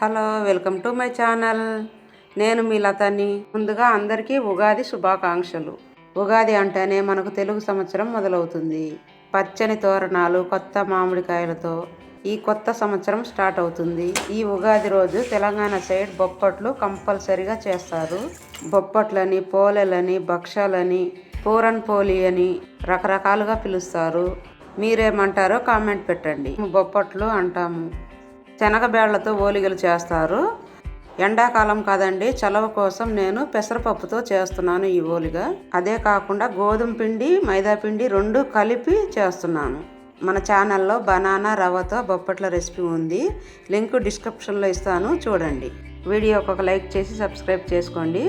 Hello welcome to my channel. నేను మీ లతని. ముందుగా అందరికీ ఉగాది శుభాకాంక్షలు. ఉగాది అంటేనే మనకు తెలుగు సంవత్సరం మొదలవుతుంది. పచ్చని తోరణాలు కొత్త మామిడికాయలతో ఈ కొత్త సంవత్సరం స్టార్ట్ అవుతుంది. ఈ ఉగాది రోజు తెలంగాణ సైడ్ బొప్పట్లు కంపల్సరిగా చేస్తారు. బొప్పట్లని పోలెలని భక్షాలని పూరన్ పోలి అని రకరకాలుగా పిలుస్తారు. మీరేమంటారో కామెంట్ పెట్టండి. బొప్పట్లు అంటాము. శనగబేళ్ళతో ఓలిగలు చేస్తారు. ఎండాకాలం కాదండి చలవ కోసం నేను పెసరపప్పుతో చేస్తున్నాను ఈ ఓలిగా. అదే కాకుండా గోధుమ పిండి మైదా పిండి రెండు కలిపి చేస్తున్నాను. మన ఛానల్లో బనానా రవ్వతో బొప్పట్ల రెసిపీ ఉంది. లింక్ డిస్క్రిప్షన్లో ఇస్తాను చూడండి. వీడియోకి ఒక లైక్ చేసి సబ్స్క్రైబ్ చేసుకోండి.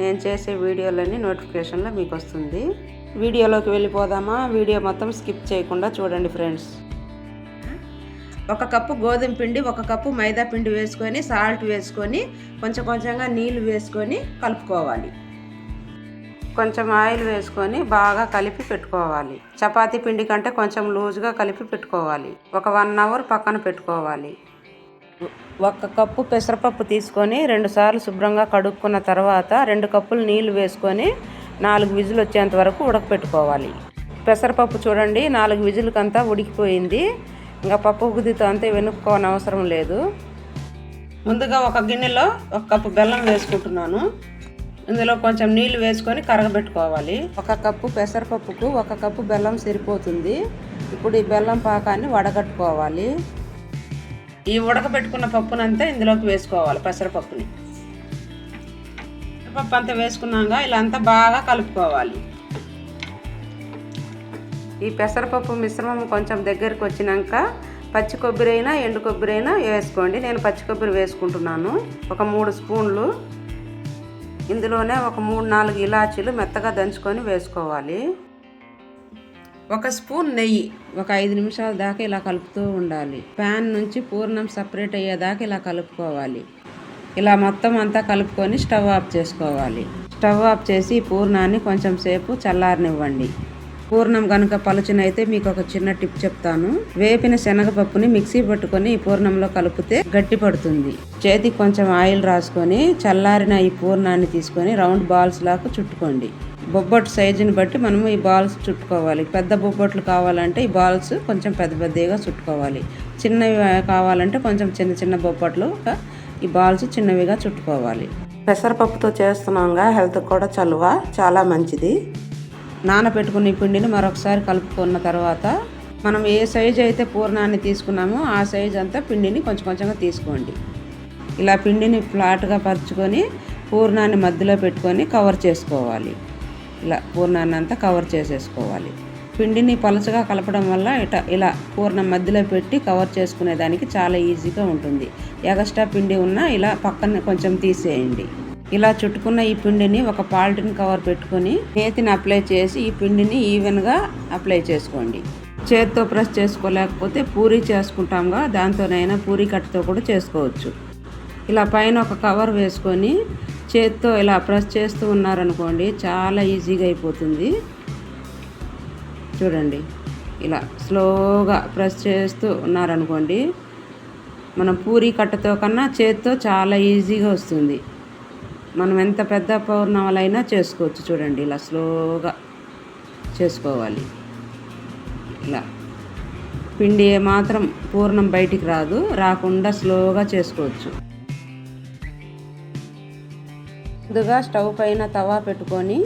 నేను చేసే వీడియోలన్నీ నోటిఫికేషన్లో మీకు వస్తుంది. వీడియోలోకి వెళ్ళిపోదామా? వీడియో మొత్తం స్కిప్ చేయకుండా చూడండి ఫ్రెండ్స్. ఒక కప్పు గోధుమ పిండి ఒక కప్పు మైదా పిండి వేసుకొని సాల్ట్ వేసుకొని కొంచెం కొంచెంగా నీళ్ళు వేసుకొని కలుపుకోవాలి. కొంచెం ఆయిల్ వేసుకొని బాగా కలిపి పెట్టుకోవాలి. చపాతీ పిండి కంటే కొంచెం లూజ్గా కలిపి పెట్టుకోవాలి. ఒక వన్ అవర్ పక్కన పెట్టుకోవాలి. ఒక కప్పు పెసరపప్పు తీసుకొని రెండుసార్లు శుభ్రంగా కడుక్కున్న తర్వాత రెండు కప్పులు నీళ్ళు వేసుకొని నాలుగు విజులు వచ్చేంత వరకు ఉడకపెట్టుకోవాలి. పెసరపప్పు చూడండి నాలుగు విజులకంతా ఉడికిపోయింది. ఇంకా పప్పు గుద్దితో అంతే వెనుక్కోని అవసరం లేదు. ముందుగా ఒక గిన్నెలో ఒక కప్పు బెల్లం వేసుకుంటున్నాను. ఇందులో కొంచెం నీళ్ళు వేసుకొని కరగబెట్టుకోవాలి. ఒక కప్పు పెసరపప్పుకు ఒక కప్పు బెల్లం సరిపోతుంది. ఇప్పుడు ఈ బెల్లం పాకాన్ని వడగట్టుకోవాలి. ఈ ఉడకబెట్టుకున్న పప్పునంతా ఇందులోకి వేసుకోవాలి పెసరపప్పుని. పెసరపప్పు అంతా వేసుకున్నాక ఇలా అంతా బాగా కలుపుకోవాలి. ఈ పెసరపప్పు మిశ్రమం కొంచెం దగ్గరికి వచ్చినాక పచ్చి కొబ్బరి అయినా ఎండు కొబ్బరి అయినా వేసుకోండి. నేను పచ్చి కొబ్బరి వేసుకుంటున్నాను. ఒక మూడు స్పూన్లు. ఇందులోనే ఒక మూడు నాలుగు ఇలాచీలు మెత్తగా దంచుకొని వేసుకోవాలి. ఒక స్పూన్ నెయ్యి ఒక ఐదు నిమిషాల దాకా ఇలా కలుపుతూ ఉండాలి. ప్యాన్ నుంచి పూర్ణం సపరేట్ అయ్యేదాకా ఇలా కలుపుకోవాలి. ఇలా మొత్తం అంతా కలుపుకొని స్టవ్ ఆఫ్ చేసుకోవాలి. స్టవ్ ఆఫ్ చేసి పూర్ణాన్ని కొంచెం సేపు చల్లారనివ్వండి. పూర్ణం కనుక పలుచనైతే మీకు ఒక చిన్న టిప్ చెప్తాను. వేపిన శనగపప్పుని మిక్సీ పట్టుకొని ఈ పూర్ణంలో కలిపితే గట్టి పడుతుంది. చేతికి కొంచెం ఆయిల్ రాసుకొని చల్లారిన ఈ పూర్ణాన్ని తీసుకొని రౌండ్ బాల్స్ లాగా చుట్టుకోండి. బొబ్బట్టు సైజుని బట్టి మనము ఈ బాల్స్ చుట్టుకోవాలి. పెద్ద బొబ్బట్లు కావాలంటే ఈ బాల్స్ కొంచెం పెద్ద పెద్దగా చుట్టుకోవాలి. చిన్నవి కావాలంటే కొంచెం చిన్న చిన్న బొబ్బట్లు ఈ బాల్స్ చిన్నవిగా చుట్టుకోవాలి. పెసరపప్పుతో చేస్తున్నాంగా హెల్త్ కూడా చలువ చాలా మంచిది. నానబెట్టుకున్న ఈ పిండిని మరొకసారి కలుపుకున్న తర్వాత మనం ఏ సైజు అయితే పూర్ణాన్ని తీసుకున్నామో ఆ సైజు అంతా పిండిని కొంచెం కొంచెంగా తీసుకోండి. ఇలా పిండిని ఫ్లాట్గా పరుచుకొని పూర్ణాన్ని మధ్యలో పెట్టుకొని కవర్ చేసుకోవాలి. ఇలా పూర్ణాన్ని అంతా కవర్ చేసేసుకోవాలి. పిండిని పలుచగా కలపడం వల్ల ఇట ఇలా పూర్ణం మధ్యలో పెట్టి కవర్ చేసుకునేదానికి చాలా ఈజీగా ఉంటుంది. ఎగస్ట్రా పిండి ఉన్నా ఇలా పక్కన కొంచెం తీసేయండి. ఇలా చుట్టుకున్న ఈ పిండిని ఒక పాలిటిన్ కవర్ పెట్టుకొని చేతిని అప్లై చేసి ఈ పిండిని ఈవెన్గా అప్లై చేసుకోండి. చేతితో ప్రెస్ చేసుకోలేకపోతే పూరీ చేసుకుంటాంగా దాంతోనైనా పూరీ కట్టతో కూడా చేసుకోవచ్చు. ఇలా పైన ఒక కవర్ వేసుకొని చేత్తో ఇలా ప్రెస్ చేస్తూ ఉన్నారనుకోండి చాలా ఈజీగా అయిపోతుంది. చూడండి ఇలా స్లోగా ప్రెస్ చేస్తూ ఉన్నారనుకోండి మనం పూరీ కట్టతో కన్నా చేత్తో చాలా ఈజీగా వస్తుంది. మనం ఎంత పెద్ద పౌర్ణమాలైనా చేసుకోవచ్చు చూడండి. ఇలా స్లోగా చేసుకోవాలి. ఇలా. పిండి మాత్రం పూర్ణం బయటికి రాదు. రాకుండా స్లోగా చేసుకోవచ్చు. ముందుగా స్టవ్ పైన తవా పెట్టుకొని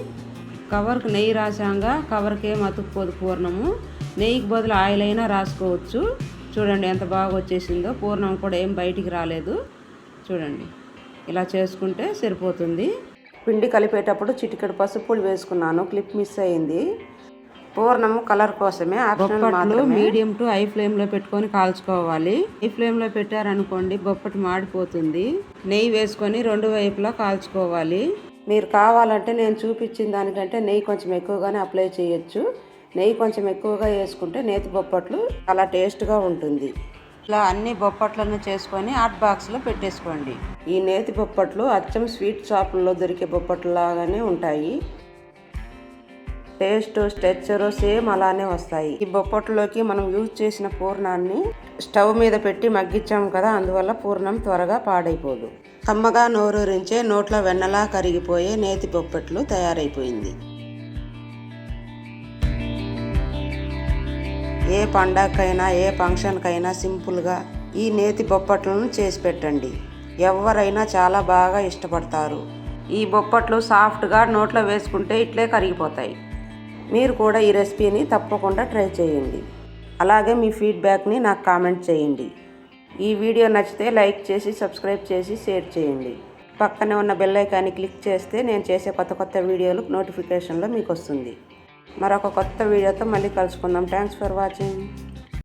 కవర్కి నెయ్యి రాసాంగా కవర్కే ఏం అతుక్కుపోదు పూర్ణము. నెయ్యికి బదులు ఆయిల్ అయినా రాసుకోవచ్చు. చూడండి ఎంత బాగా వచ్చేసిందో పూర్ణం కూడా ఏం బయటికి రాలేదు. చూడండి. ఇలా చేసుకుంటే సరిపోతుంది. పిండి కలిపేటప్పుడు చిటికెడు పసుపు వేసుకున్నాను. క్లిప్ మిస్ అయింది. పూర్ణము కలర్ కోసమే బొప్పట్లు మీడియం టు హై ఫ్లేమ్లో పెట్టుకొని కాల్చుకోవాలి. హై ఫ్లేమ్లో పెట్టారనుకోండి బొప్పటి మాడిపోతుంది. నెయ్యి వేసుకొని రెండు వైపులా కాల్చుకోవాలి. మీరు కావాలంటే నేను చూపించిన దానికంటే నెయ్యి కొంచెం ఎక్కువగానే అప్లై చేయొచ్చు. నెయ్యి కొంచెం ఎక్కువగా వేసుకుంటే నేతి బొప్పట్లు చాలా టేస్ట్గా ఉంటుంది. ఇలా అన్ని బొప్పట్లను చేసుకొని హాట్ బాక్స్లో పెట్టేసుకోండి. ఈ నేతి బొప్పట్లు అచ్చం స్వీట్ షాపుల్లో దొరికే బొప్పట్లు లాగానే ఉంటాయి. టేస్ట్ స్ట్రెచ్చరు సేమ్ అలానే వస్తాయి. ఈ బొప్పట్లోకి మనం యూజ్ చేసిన పూర్ణాన్ని స్టవ్ మీద పెట్టి మగ్గించాం కదా అందువల్ల పూర్ణం త్వరగా పాడైపోదు. కమ్మగా నోరూరించే నోట్లో వెన్నలా కరిగిపోయే నేతి బొప్పట్లు తయారైపోయింది. ఏ పండగకైనా ఏ ఫంక్షన్కైనా సింపుల్గా ఈ నేతి బొప్పట్లను చేసి పెట్టండి. ఎవరైనా చాలా బాగా ఇష్టపడతారు. ఈ బొప్పట్లు సాఫ్ట్గా నోట్లో వేసుకుంటే ఇట్లే కరిగిపోతాయి. మీరు కూడా ఈ రెసిపీని తప్పకుండా ట్రై చేయండి. అలాగే మీ ఫీడ్బ్యాక్ని నాకు కామెంట్ చేయండి. ఈ వీడియో నచ్చితే లైక్ చేసి సబ్స్క్రైబ్ చేసి షేర్ చేయండి. పక్కనే ఉన్న బెల్ ఐకాన్ని క్లిక్ చేస్తే నేను చేసే కొత్త కొత్త వీడియోలు నోటిఫికేషన్లో మీకు వస్తుంది. మరొక కొత్త వీడియోతో మళ్ళీ కలుసుకుందాం. Thanks for watching